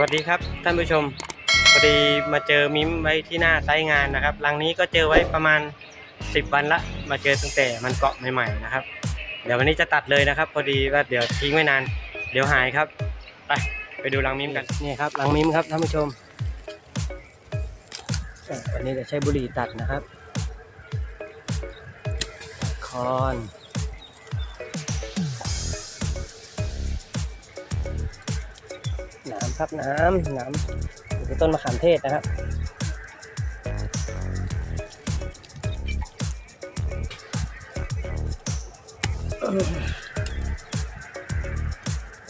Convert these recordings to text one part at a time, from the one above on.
วัสดีครับท่านผู้ชมพอดีมาเจอมิ้มไว้ที่หน้าไซต์งานนะครับรังนี้ก็เจอไว้ประมาณ 10 วันละมาเจอตั้งแต่มันเกาะใหม่ๆนะครับ เดี๋ยววันนี้จะตัดเลยนะครับ พอดีว่าเดี๋ยวทิ้งไว้นานเดี๋ยวหายครับไปไปดูรังมิ้มกันนี่ครับรังมิ้มครับท่านผู้ชมวันนี้จะใช้บุหรี่ตัดนะครับ คอน ครับน้ำน้ำคือต้นมะขามเทศนะครับ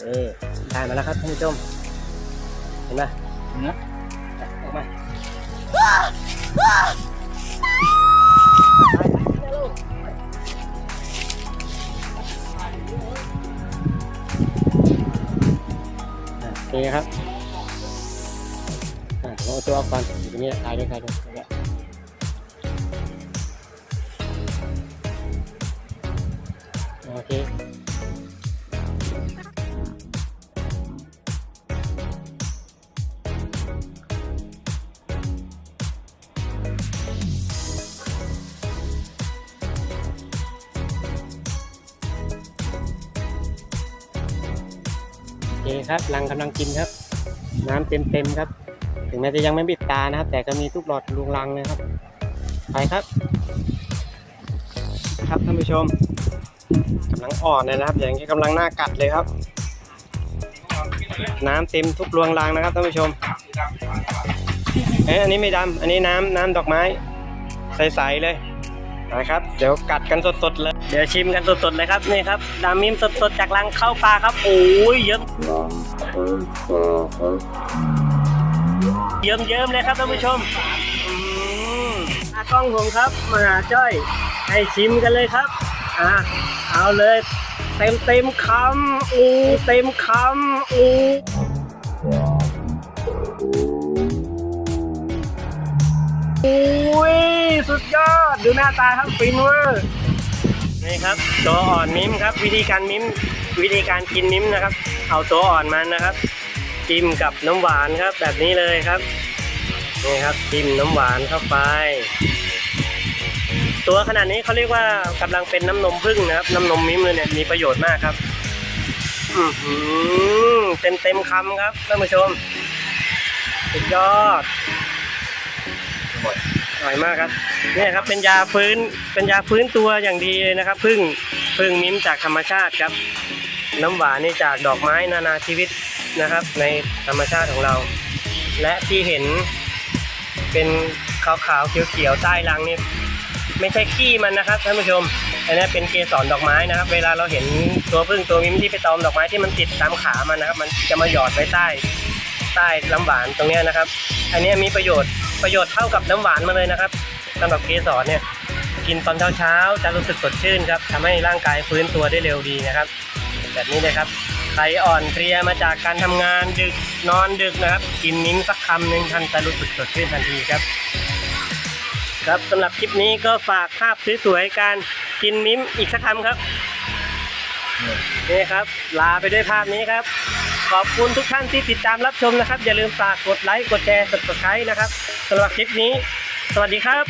นี่ได้มาแล้วครับท่านผู้ชมเห็นไหมนะออกมา อะนี่ครับอะเราเอาตัวออกก่อนอยู่ตรงนี้ถ่ายด้วยถ่ายด้วยตรงนี้โอเค คครับรังกำลังกินครับ น้ำเต็มเต็มครับ ถึงแม้จะยังไม่ปิดตานะครับ แต่ก็มีทุกหลอดลุงรังเลยครับไปครับ ครับท่านผู้ชมกำลังอ่อนเลยนะครับ อย่างนี้กำลังหน้ากัดเลยครับ น้ำเต็มทุกรวงรังนะครับท่านผู้ชมเอ้ยอันนี้ไม่ดำอันนี้น้ำน้ำดอกไม้ใสๆเลย นะครับเดี๋ยวกัดกันสดๆเลยเดี๋ยวชิมกันสดๆเลยครับนี่ครับดามิมสดๆจากรังเข้าปลาครับโอ้ยเยิ้มเยิ้มเยิ้มๆเลยครับท่านผู้ชมอืมตากล้องผมครับมาหาจ้อยให้ชิมกันเลยครับอะเอาเลยเต็มเต็มคำอูเต็มคำอูอุ้ย สุดยอด ดูหน้าตาครับฟินเวอร์นี่ครับตัวอ่อนมิ้มครับ วิธีการมิ้มวิธีการกินมิ้มนะครับ เอาตัวอ่อนมันนะครับ จิ้มกับน้ำหวานครับ แบบนี้เลยครับนี่ครับจิ้มน้ำหวานเข้าไป ตัวขนาดนี้เขาเรียกว่ากำลังเป็นน้ำนมผึ้งนะครับ น้ำนมมิ้มเลยเนี่ยมีประโยชน์มากครับอืเต็มเต็มคำครับท่านผู้ชมสุดยอด อร่อยมากครับเนี่ยครับเป็นยาฟื้นเป็นยาฟื้นตัวอย่างดีเลยนะครับพึ่งพึ่งมิ้มจากธรรมชาติครับ น้ำหวานนี่จากดอกไม้นานาชีวิตนะครับ ในธรรมชาติของเรา และที่เห็นเป็นขาวๆเขียวๆใต้รังนี่ไม่ใช่ขี้มันนะครับท่านผู้ชมอันนี้เป็นเกสรดอกไม้นะครับ เวลาเราเห็นตัวพึ่งตัวมิ้มที่ไปตอมดอกไม้ที่มันติดตามขามันนะครับ มันจะมาหยอดไว้ใต้ ใต้น้ำหวานตรงนี้นะครับ อันนี้มีประโยชน์ประโยชน์เท่ากับน้ำหวานมาเลยนะครับสำหรับเกสรเนี่ยกินตอนเช้าเช้าจะรู้สึกสดชื่นครับทำให้ร่างกายฟื้นตัวได้เร็วดีนะครับ แบบนี้เลยครับใครอ่อนเพลียมาจากการทำงานดึกนอนดึกนะครับ กินมิ้มสักคำหนึ่งท่านจะรู้สึกสดชื่นทันทีครับ ครับสำหรับคลิปนี้ก็ฝากภาพสวยๆการกินมิ้มอีกสักคำครับ นี่ครับ ลาไปด้วยภาพนี้ครับ ขอบคุณทุกท่านที่ติดตามรับชมนะครับ อย่าลืมฝากกดไลค์ กดแชร์ subscribe นะครับสำหรับคลิปนี้ สวัสดีครับ